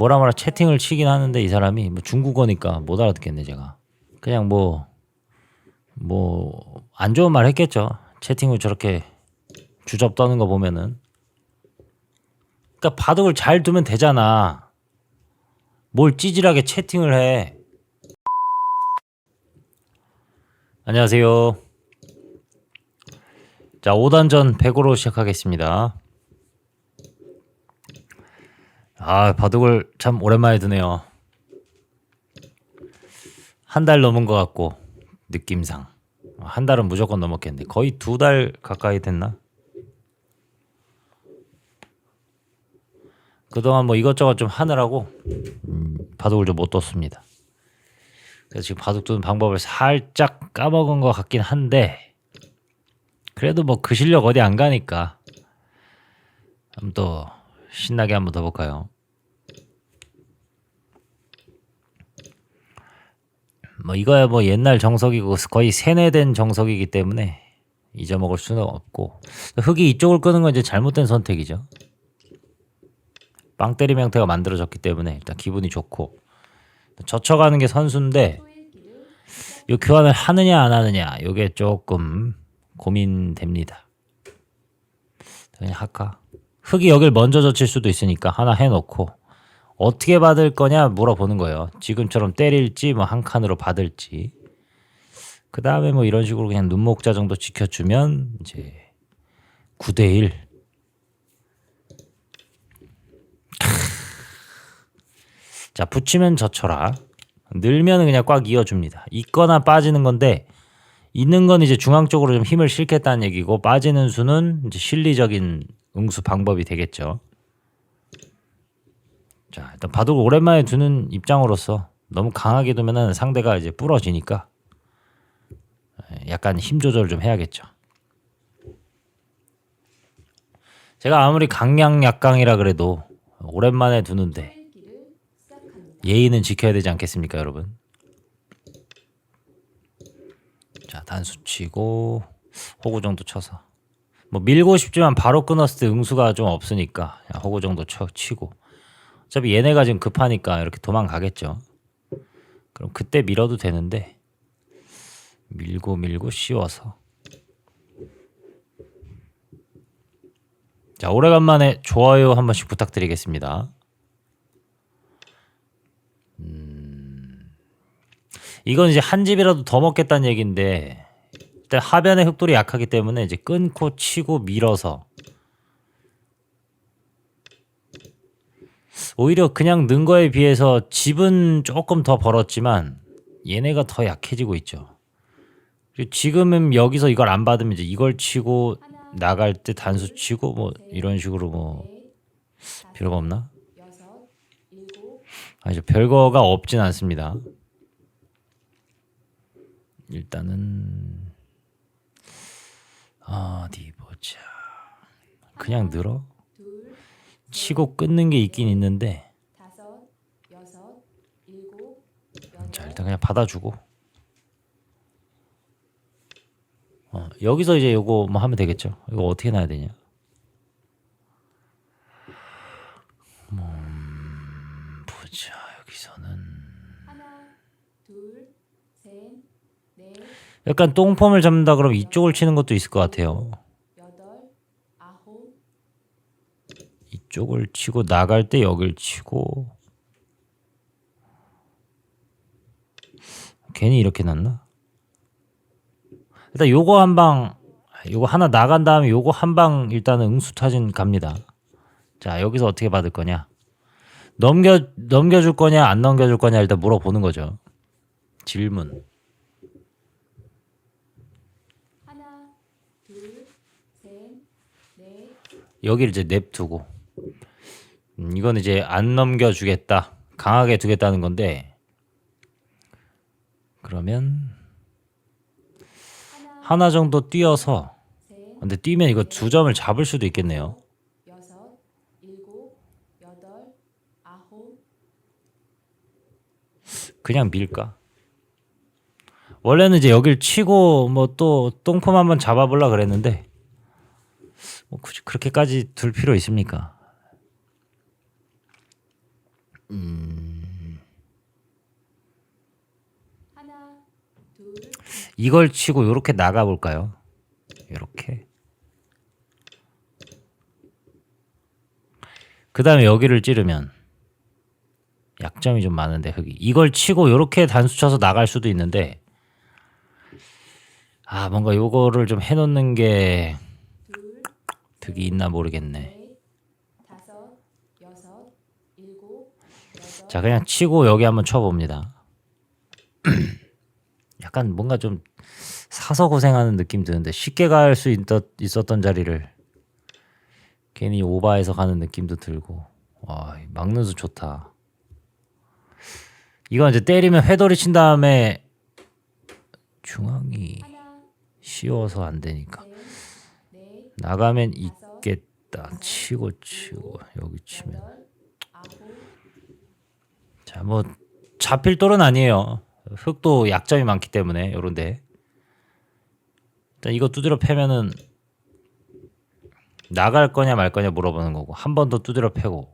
뭐라 뭐라 채팅을 치긴 하는데 이 사람이 뭐 중국어니까 못 알아듣겠네 제가. 그냥 뭐 뭐 안 좋은 말 했겠죠. 채팅을 저렇게 주접 떠는 거 보면은. 그러니까 바둑을 잘 두면 되잖아. 뭘 찌질하게 채팅을 해. 안녕하세요. 자, 5단전 100으로 시작하겠습니다. 아, 바둑을 참 오랜만에 드네요. 한 달 넘은 것 같고, 느낌상. 한 달은 무조건 넘었겠는데, 거의 두 달 가까이 됐나? 그동안 뭐 이것저것 좀 하느라고, 음, 바둑을 좀 못 뒀습니다. 그래서 지금 바둑 두는 방법을 살짝 까먹은 것 같긴 한데, 그래도 뭐 그 실력 어디 안 가니까, 한번 또 신나게 한번 더 볼까요? 뭐 이거야 뭐 옛날 정석이고 거의 세뇌된 정석이기 때문에 잊어먹을 수는 없고 흙이 이쪽을 끄는 건 이제 잘못된 선택이죠. 빵 때림 형태가 만들어졌기 때문에 일단 기분이 좋고 젖혀가는 게 선수인데 이 교환을 하느냐 안 하느냐 이게 조금 고민됩니다. 그냥 할까? 흙이 여길 먼저 젖힐 수도 있으니까 하나 해놓고 어떻게 받을 거냐 물어보는 거예요. 지금처럼 때릴지 뭐 한 칸으로 받을지. 그 다음에 뭐 이런 식으로 그냥 눈목자 정도 지켜주면 이제 9대 1. 자 붙이면 젖혀라. 늘면 그냥 꽉 이어줍니다. 있거나 빠지는 건데 있는 건 이제 중앙 쪽으로 좀 힘을 실겠다는 얘기고 빠지는 수는 이제 실리적인 응수 방법이 되겠죠. 자, 일단 바둑을 오랜만에 두는 입장으로서 너무 강하게 두면은 상대가 이제 부러지니까 약간 힘 조절을 좀 해야겠죠. 제가 아무리 강약 약강이라 그래도 오랜만에 두는데 예의는 지켜야 되지 않겠습니까, 여러분? 자, 단수 치고 호구 정도 쳐서 뭐 밀고 싶지만 바로 끊었을 때 응수가 좀 없으니까 호구 정도 쳐 치고 어차피 얘네가 지금 급하니까 이렇게 도망가겠죠. 그럼 그때 밀어도 되는데 밀고 밀고 씌워서 자 오래간만에 좋아요 한 번씩 부탁드리겠습니다. 음, 이건 이제 한 집이라도 더 먹겠다는 얘기인데 일단 하변의 흑돌이 약하기 때문에 이제 끊고 치고 밀어서 오히려 그냥 는 거에 비해서 집은 조금 더 벌었지만 얘네가 더 약해지고 있죠. 지금은 여기서 이걸 안 받으면 이제 이걸 치고 나갈 때 단수 치고 뭐 이런 식으로 뭐 필요가 없나? 아니죠 별거가 없진 않습니다. 일단은 어디 보자. 그냥 늘어? 치고 끊는 게 있긴 있는데 자 일단 그냥 받아주고 어, 여기서 이제 요거 뭐 하면 되겠죠 이거 어떻게 놔야 되냐 음, 보자 여기서는 하나, 둘, 셋, 넷, 약간 똥폼을 잡는다 그러면 이쪽을 치는 것도 있을 것 같아요 이쪽을 치고 나갈 때 여길 치고 괜히 이렇게 놨나? 일단 요거 한 방 요거 하나 나간 다음에 요거 한 방 일단은 응수 타진 갑니다. 자 여기서 어떻게 받을 거냐? 넘겨 넘겨줄 거냐 안 넘겨줄 거냐 일단 물어보는 거죠. 질문. 하나, 둘, 셋, 넷, 여기를 이제 냅두고 음, 이건 이제 안 넘겨주겠다 강하게 두겠다는 건데 그러면 하나, 정도 뛰어서 셋, 근데 뛰면 이거 두 점을 잡을 수도 있겠네요. 그냥 밀까? 원래는 이제 여길 치고 뭐 또 똥폼 한번 잡아보려 그랬는데 뭐 굳이 그렇게까지 둘 필요 있습니까 둘, 이걸 치고 요렇게 나가 볼까요? 요렇게. 그다음에 여기를 찌르면 약점이 좀 많은데 흙이 이걸 치고 요렇게 단수 쳐서 나갈 수도 있는데 아 뭔가 요거를 좀 해놓는 게 둘, 득이 있나 모르겠네. 자 그냥 치고 여기 한번 쳐봅니다. 약간 뭔가 좀 사서 고생하는 느낌 드는데 쉽게 갈 수 있었던 자리를 괜히 오바해서 가는 느낌도 들고 와이 막는 수 좋다. 이건 이제 때리면 회돌이 친 다음에 중앙이 쉬워서 안 되니까 나가면 다섯, 있겠다. 치고 치고 여기 치면 자, 뭐 잡힐 돌은 아니에요. 흙도 약점이 많기 때문에 요런데. 일단 이거 두드려 패면은 나갈 거냐 말 거냐 물어보는 거고 한 번 더 두드려 패고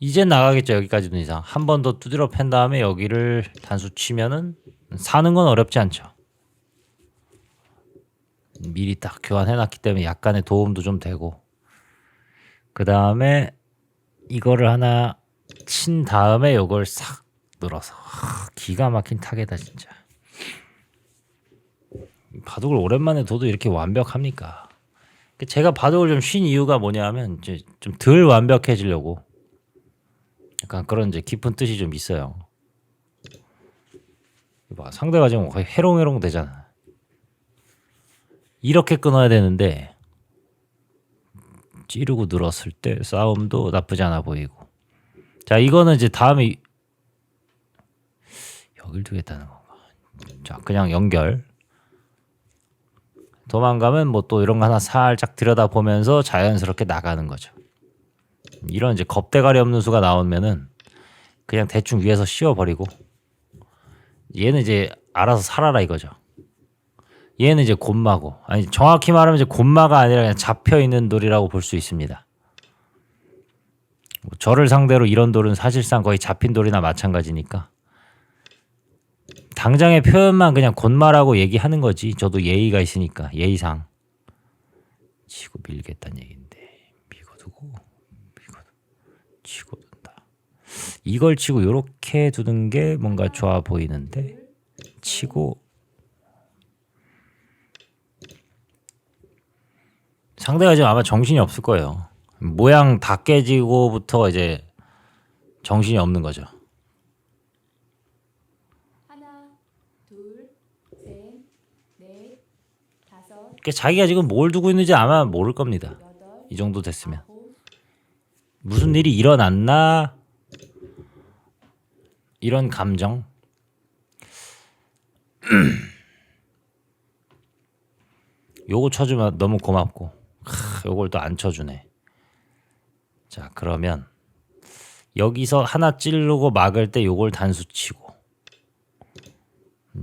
이젠 나가겠죠 여기까지는 이상 한 번 더 두드려 팬 다음에 여기를 단수 치면은 사는 건 어렵지 않죠 미리 딱 교환해 놨기 때문에 약간의 도움도 좀 되고 그 다음에 이거를 하나 친 다음에 요걸 싹 늘어서 하, 기가 막힌 타겟다 진짜 바둑을 오랜만에 둬도 이렇게 완벽합니까? 제가 바둑을 좀 쉰 이유가 뭐냐면 이제 좀 덜 완벽해지려고 약간 그런 이제 깊은 뜻이 좀 있어요. 봐 상대가 지금 거의 해롱해롱 되잖아. 이렇게 끊어야 되는데 찌르고 늘었을 때 싸움도 나쁘지 않아 보이고. 자 이거는 이제 다음에 이- 여길 두겠다는 건가? 자 그냥 연결. 도망가면 뭐 또 이런 거 하나 살짝 들여다 보면서 자연스럽게 나가는 거죠. 이런 이제 겁대가리 없는 수가 나오면은 그냥 대충 위에서 씌워버리고 얘는 이제 알아서 살아라 이거죠. 얘는 이제 곤마고 아니 정확히 말하면 이제 곤마가 아니라 그냥 잡혀 있는 돌이라고 볼 수 있습니다. 뭐 저를 상대로 이런 돌은 사실상 거의 잡힌 돌이나 마찬가지니까 당장의 표현만 그냥 곤마라고 얘기하는 거지. 저도 예의가 있으니까 예의상 치고 밀겠다는 얘기인데 밀고 두고 밀고 두- 치고 둔다. 이걸 치고 요렇게 두는 게 뭔가 좋아 보이는데 치고 상대가 지금 아마 정신이 없을 거예요. 모양 다 깨지고부터 이제 정신이 없는 거죠. 하나, 둘, 셋, 넷, 다섯, 그러니까 자기가 지금 뭘 두고 있는지 아마 모를 겁니다. 여덟, 이 정도 됐으면 아홉, 무슨 일이 일어났나 이런 감정. 요거 쳐주면 너무 고맙고 크, 요걸 또 안 쳐주네. 자 그러면 여기서 하나 찌르고 막을 때 요걸 단수 치고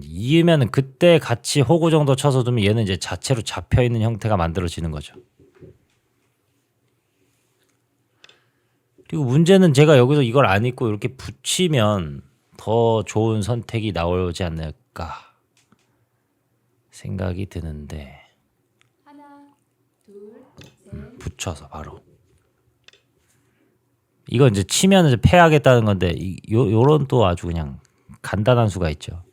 이으면 그때 같이 호구 정도 쳐서 두면 얘는 이제 자체로 잡혀 있는 형태가 만들어지는 거죠. 그리고 문제는 제가 여기서 이걸 안 입고 이렇게 붙이면 더 좋은 선택이 나오지 않을까 생각이 드는데 붙여서 바로 이거 이제 치면 이제 패하겠다는 건데 이, 요 요런 또 아주 그냥 간단한 수가 있죠.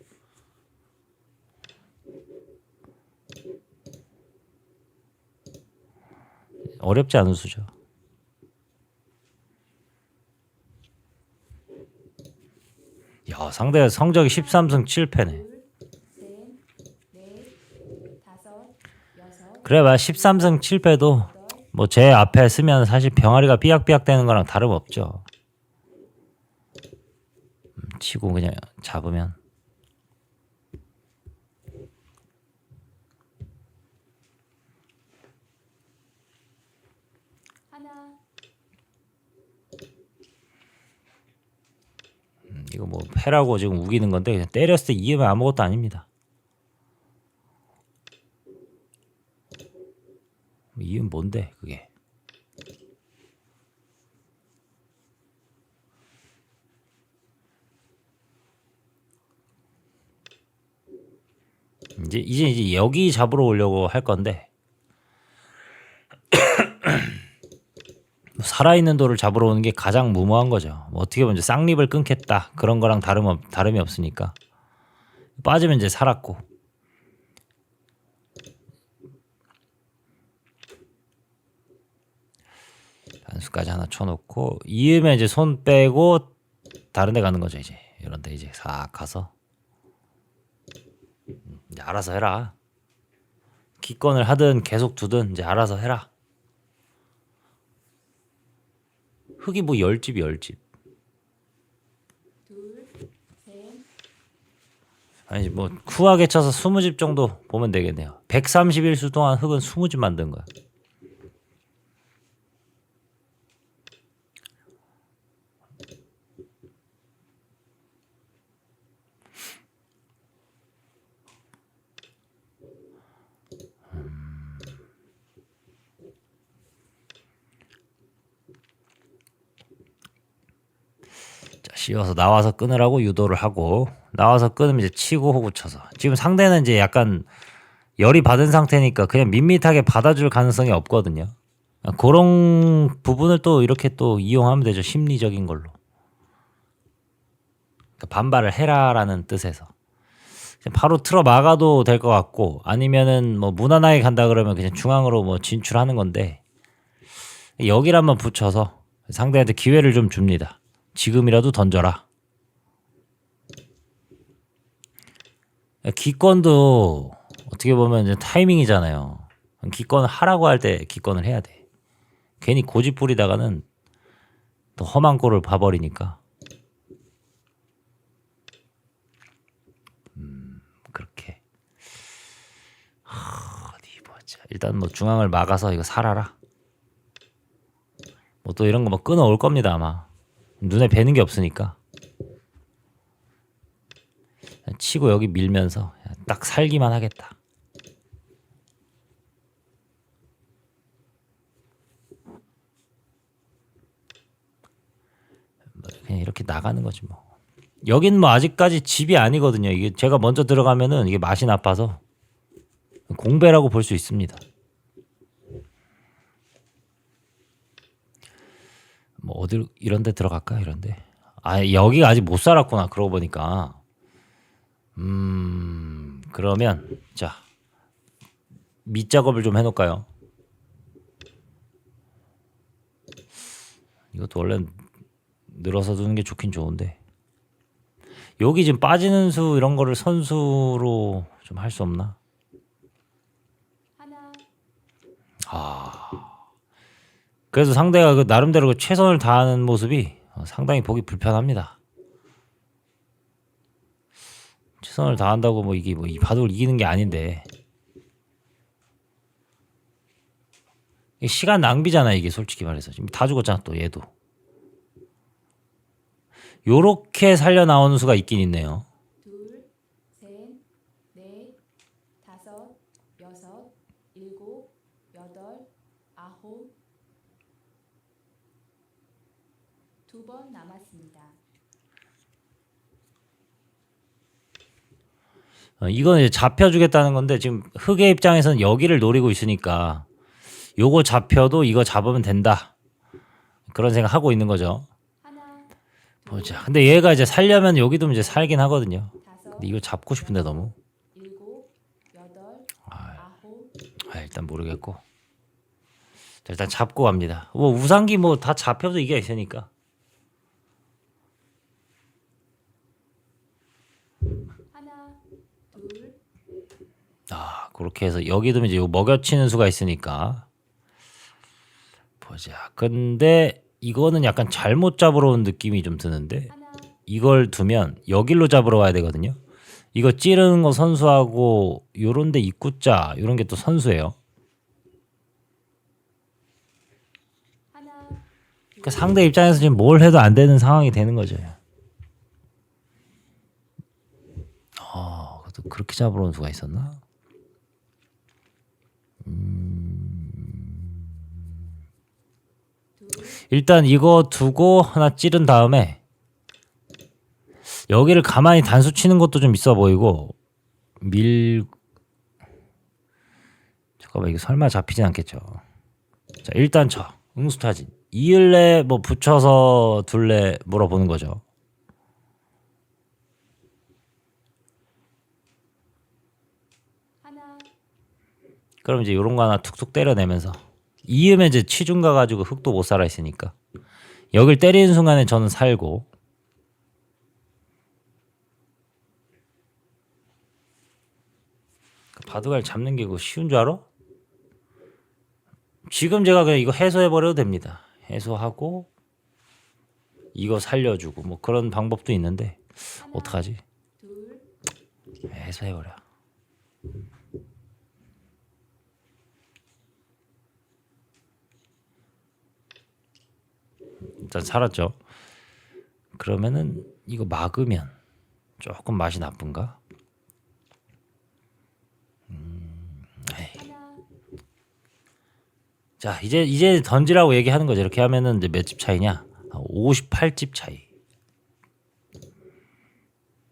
어렵지 않은 수죠. 야 상대 성적이 13승 7패네. 둘, 셋, 넷, 다섯, 여섯, 그래 봐 13승 7패도 여덟, 뭐 제 앞에 쓰면 사실 병아리가 삐약삐약 되는 거랑 다름없죠. 음, 치고 그냥 잡으면 하나, 음, 이거 뭐 패라고 지금 우기는 건데 그냥 때렸을 때 이으면 아무것도 아닙니다. 뭔데 그게? 이제 이제 이제 여기 잡으러 오려고 할 건데 살아있는 돌을 잡으러 오는 게 가장 무모한 거죠. 뭐 어떻게 보면 쌍립을 끊겠다 그런 거랑 다름 다름이 없으니까 빠지면 이제 살았고. 단수까지 하나 쳐놓고 이으면 이제 손 빼고 다른 데 가는 거죠 이제. 이런 데 이제 싹 가서. 음, 이제 알아서 해라. 기권을 하든 계속 두든 이제 알아서 해라. 흙이 뭐 열집이 열집. 아니 뭐 후하게 쳐서 20집 정도 보면 되겠네요. 131수 동안 흙은 20집 만든 거야 씌워서 나와서 끊으라고 유도를 하고 나와서 끊으면 이제 치고 호구 쳐서 지금 상대는 이제 약간 열이 받은 상태니까 그냥 밋밋하게 받아줄 가능성이 없거든요. 그런 부분을 또 이렇게 또 이용하면 되죠. 심리적인 걸로. 그러니까 반발을 해라라는 뜻에서. 바로 틀어 막아도 될 것 같고 아니면은 뭐 무난하게 간다 그러면 그냥 중앙으로 뭐 진출하는 건데 여기라만 붙여서 상대한테 기회를 좀 줍니다. 지금이라도 던져라. 기권도 어떻게 보면 이제 타이밍이잖아요. 기권을 하라고 할 때 기권을 해야 돼. 괜히 고집 부리다가는 또 험한 꼴을 봐버리니까. 음, 그렇게. 하, 어디 보자. 일단 뭐 중앙을 막아서 이거 살아라. 뭐 또 이런 거뭐 끊어올 겁니다 아마. 눈에 뵈는 게 없으니까. 치고 여기 밀면서 딱 살기만 하겠다. 뭐 그냥 이렇게 나가는 거지 뭐. 여긴 뭐 아직까지 집이 아니거든요. 이게 제가 먼저 들어가면은 이게 맛이 나빠서 공배라고 볼 수 있습니다. 뭐 어딜 이런 데 들어갈까 이런데. 아 여기가 아직 못 살았구나. 그러고 보니까. 음 그러면 자 밑작업을 좀 해놓을까요? 이것도 원래 늘어서 두는 게 좋긴 좋은데 여기 지금 빠지는 수 이런 거를 선수로 좀 할 수 없나? 하나, 그래서 상대가 그 나름대로 그 최선을 다하는 모습이 어, 상당히 보기 불편합니다. 최선을 다한다고 뭐 이게 뭐 이 바둑을 이기는 게 아닌데 시간 낭비잖아 이게 솔직히 말해서 지금 다 죽었잖아 또 얘도 요렇게 살려 나오는 수가 있긴 있네요. 둘, 셋, 넷, 다섯, 여섯, 일곱, 여덟, 아홉. 두 번 남았습니다. 어, 이건 이제 잡혀주겠다는 건데 지금 흑의 입장에서는 여기를 노리고 있으니까 요거 잡혀도 이거 잡으면 된다 그런 생각 하고 있는 거죠. 보자. 근데 얘가 이제 살려면 여기도 이제 살긴 하거든요. 근데 이거 잡고 싶은데 너무. 아홉. 아, 일단 모르겠고. 자, 일단 잡고 갑니다. 뭐 우상기 뭐 다 잡혀도 이게 있으니까. 하나, 둘, 아, 그렇게 해서 여기도 이제 요 먹여치는 수가 있으니까. 보자. 근데 이거는 약간 잘못 잡으러 온 느낌이 좀 드는데 이걸 두면 여길로 잡으러 가야 되거든요. 이거 찌르는 거 선수하고 요런 데 입구자 요런 게 또 선수예요. 그러니까 상대 입장에서 지금 뭘 해도 안 되는 상황이 되는 거죠. 아, 그것도 그렇게 잡으러 온 수가 있었나? 둘, 일단 이거 두고 하나 찌른 다음에 여기를 가만히 단수 치는 것도 좀 있어 보이고 밀 잠깐만 이거 설마 잡히진 않겠죠. 자 일단 쳐 응수타진 이을래 뭐 붙여서 둘래 물어보는 거죠. 하나, 그럼 이제 이런 거 하나 툭툭 때려내면서 이으면 이제 치중 가가지고 흙도 못 살아 있으니까 여길 때리는 순간에 저는 살고 그 바둑알 잡는 게 그거 쉬운 줄 알아? 지금 제가 그냥 이거 해소해 버려도 됩니다. 해소하고 이거 살려주고 뭐 그런 방법도 있는데 어떡하지? 둘, 해소해 버려. 일단 살았죠. 그러면은 이거 막으면 조금 맛이 나쁜가? 음, 에이. 자 이제 이제 던지라고 얘기하는 거죠. 이렇게 하면은 이제 몇 집 차이냐? 58집 차이.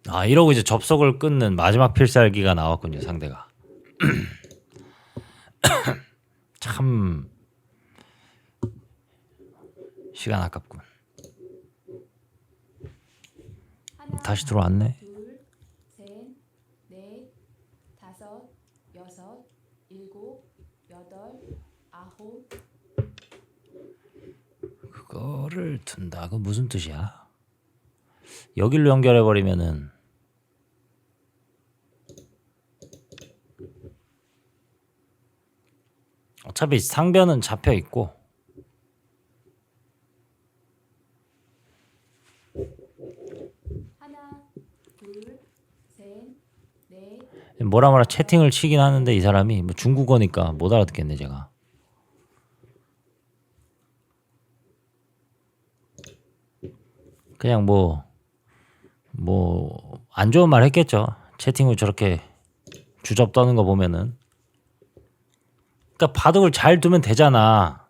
아 이러고 이제 접속을 끊는 마지막 필살기가 나왔군요 상대가. 참 시간 아깝군. 다시 들어왔네. 둘, 셋, 넷, 다섯, 여섯, 일곱, 여덟, 아홉, 그거를 둔다. 그 무슨 뜻이야? 여기로 연결해 버리면은 어차피 상변은 잡혀 있고 하나, 둘, 셋, 넷, 뭐라 뭐라 채팅을 치긴 하는데 이 사람이 뭐 중국어니까 못 알아듣겠네 제가. 그냥 뭐 뭐 안 좋은 말 했겠죠. 채팅을 저렇게 주접 떠는 거 보면은. 그러니까 바둑을 잘 두면 되잖아.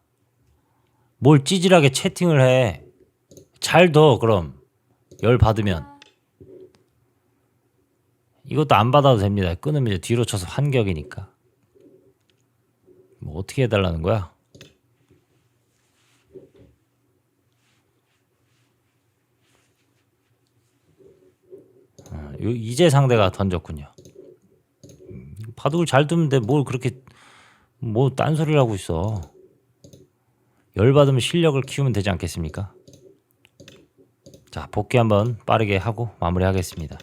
뭘 찌질하게 채팅을 해. 잘 둬 그럼 열 받으면. 이것도 안 받아도 됩니다. 끊으면 이제 뒤로 쳐서 환격이니까. 뭐 어떻게 해달라는 거야? 어, 요- 이제 상대가 던졌군요. 음, 바둑을 잘 돼. 뭘 그렇게 뭐 딴소리를 하고 있어. 열 받으면 실력을 키우면 되지 않겠습니까? 자, 복귀 한번 빠르게 하고 마무리하겠습니다.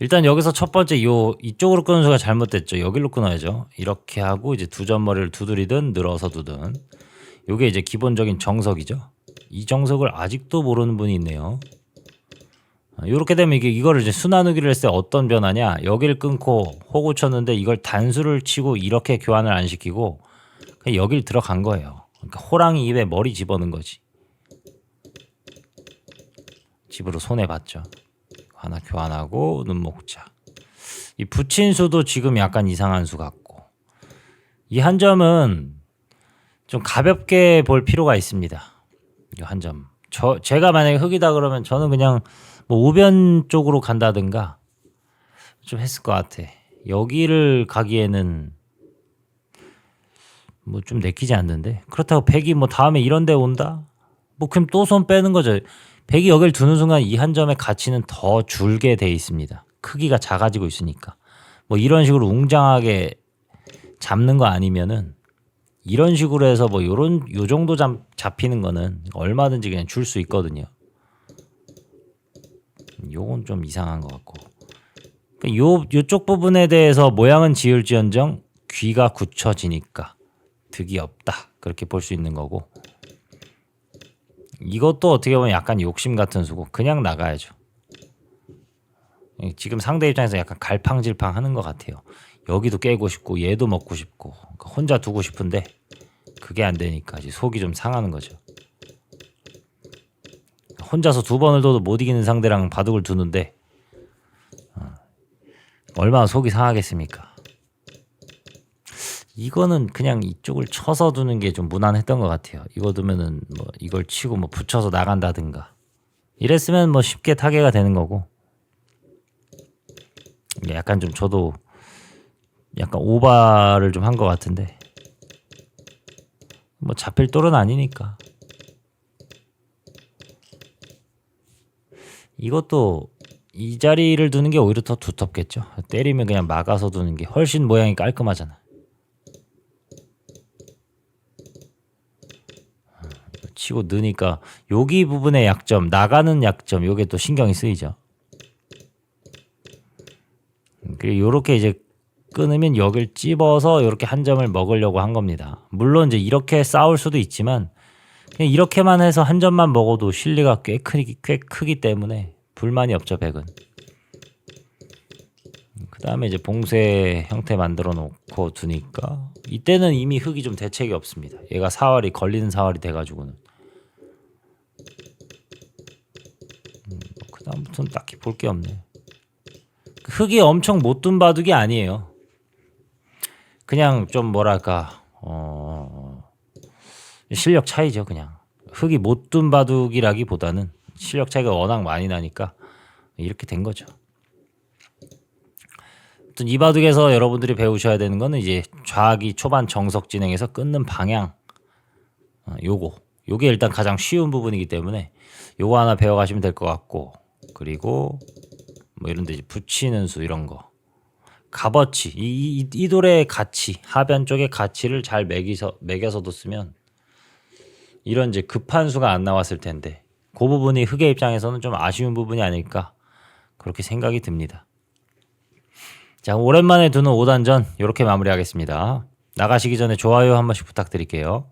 일단 여기서 첫 번째 요 이쪽으로 끄는 수가 잘못됐죠. 여기로 끊어야죠. 이렇게 하고 이제 두 점머리를 두드리든 늘어서 두든 요게 이제 기본적인 정석이죠. 이 정석을 아직도 모르는 분이 있네요. 이렇게 되면 이게 이거를 이제 순환우기를 했을 때 어떤 변화냐? 여기를 끊고 호구 쳤는데 이걸 단수를 치고 이렇게 교환을 안 시키고 그냥 여길 들어간 거예요. 그러니까 호랑이 입에 머리 집어넣은 거지. 집으로 손해 봤죠. 하나 교환하고 눈목자. 이 붙인 수도 지금 약간 이상한 수 같고 이 한 점은 좀 가볍게 볼 필요가 있습니다. 이 한 점. 저 제가 만약에 흑이다 그러면 저는 그냥 뭐 우변 쪽으로 간다든가 좀 했을 것 같아. 여기를 가기에는 뭐 좀 내키지 않는데 그렇다고 백이 뭐 다음에 이런 데 온다? 뭐 그럼 또 손 빼는 거죠. 백이 여기를 두는 순간 이 한 점의 가치는 더 줄게 돼 있습니다. 크기가 작아지고 있으니까. 뭐 이런 식으로 웅장하게 잡는 거 아니면은 이런 식으로 해서 뭐 요런 요 정도 잡, 잡히는 거는 얼마든지 그냥 줄 수 있거든요. 요건 좀 이상한 것 같고. 그러니까 요 요쪽 부분에 대해서 모양은 지을지언정 귀가 굳혀지니까 득이 없다. 그렇게 볼 수 있는 거고. 이것도 어떻게 보면 약간 욕심 같은 수고 그냥 나가야죠. 지금 상대 입장에서 약간 갈팡질팡 하는 것 같아요. 여기도 깨고 싶고 얘도 먹고 싶고 그러니까 혼자 두고 싶은데 그게 안 되니까 이제 속이 좀 상하는 거죠. 혼자서 두 번을 둬도 못 이기는 상대랑 바둑을 두는데 어, 얼마나 속이 상하겠습니까? 이거는 그냥 이쪽을 쳐서 두는 게 좀 무난했던 것 같아요. 이거 두면은 뭐 이걸 치고 뭐 붙여서 나간다든가 이랬으면 뭐 쉽게 타개가 되는 거고 약간 좀 저도 약간 오바를 좀 한 것 같은데 뭐 잡힐 똘은 아니니까 이것도 이 자리를 두는 게 오히려 더 두텁겠죠. 때리면 그냥 막아서 두는 게 훨씬 모양이 깔끔하잖아. 치고 느니까 여기 부분의 약점, 나가는 약점, 요게 또 신경이 쓰이죠. 그리고 요렇게 이제 끊으면 여길 찝어서 이렇게 한 점을 먹으려고 한 겁니다. 물론 이제 이렇게 싸울 수도 있지만 그냥 이렇게만 해서 한 점만 먹어도 실리가 꽤 크기, 꽤 크기 때문에 불만이 없죠 백은. 그 다음에 이제 봉쇄 형태 만들어 놓고 두니까 이때는 이미 흙이 좀 대책이 없습니다. 얘가 사활이 걸리는 사활이 돼가지고는. 다음부터는 딱히 볼 게 없네. 흙이 엄청 못둔 바둑이 아니에요. 그냥 좀 뭐랄까 어 실력 차이죠 그냥 흙이 못둔 바둑이라기보다는 실력 차이가 워낙 많이 나니까 이렇게 된 거죠. 아무튼 이 바둑에서 여러분들이 배우셔야 되는 거는 이제 좌기 초반 정석 진행에서 끊는 방향 어, 요거 요게 일단 가장 쉬운 부분이기 때문에 요거 하나 배워가시면 될 것 같고 그리고 뭐 이런 데 붙이는 수 이런 거 값어치 이, 이, 이 돌의 가치 하변 쪽의 가치를 잘 매기서 매겨서 뒀으면 이런 이제 급한 수가 안 나왔을 텐데 그 부분이 흑의 입장에서는 좀 아쉬운 부분이 아닐까 그렇게 생각이 듭니다. 자 오랜만에 두는 5단전 이렇게 마무리하겠습니다. 나가시기 전에 좋아요 한 번씩 부탁드릴게요.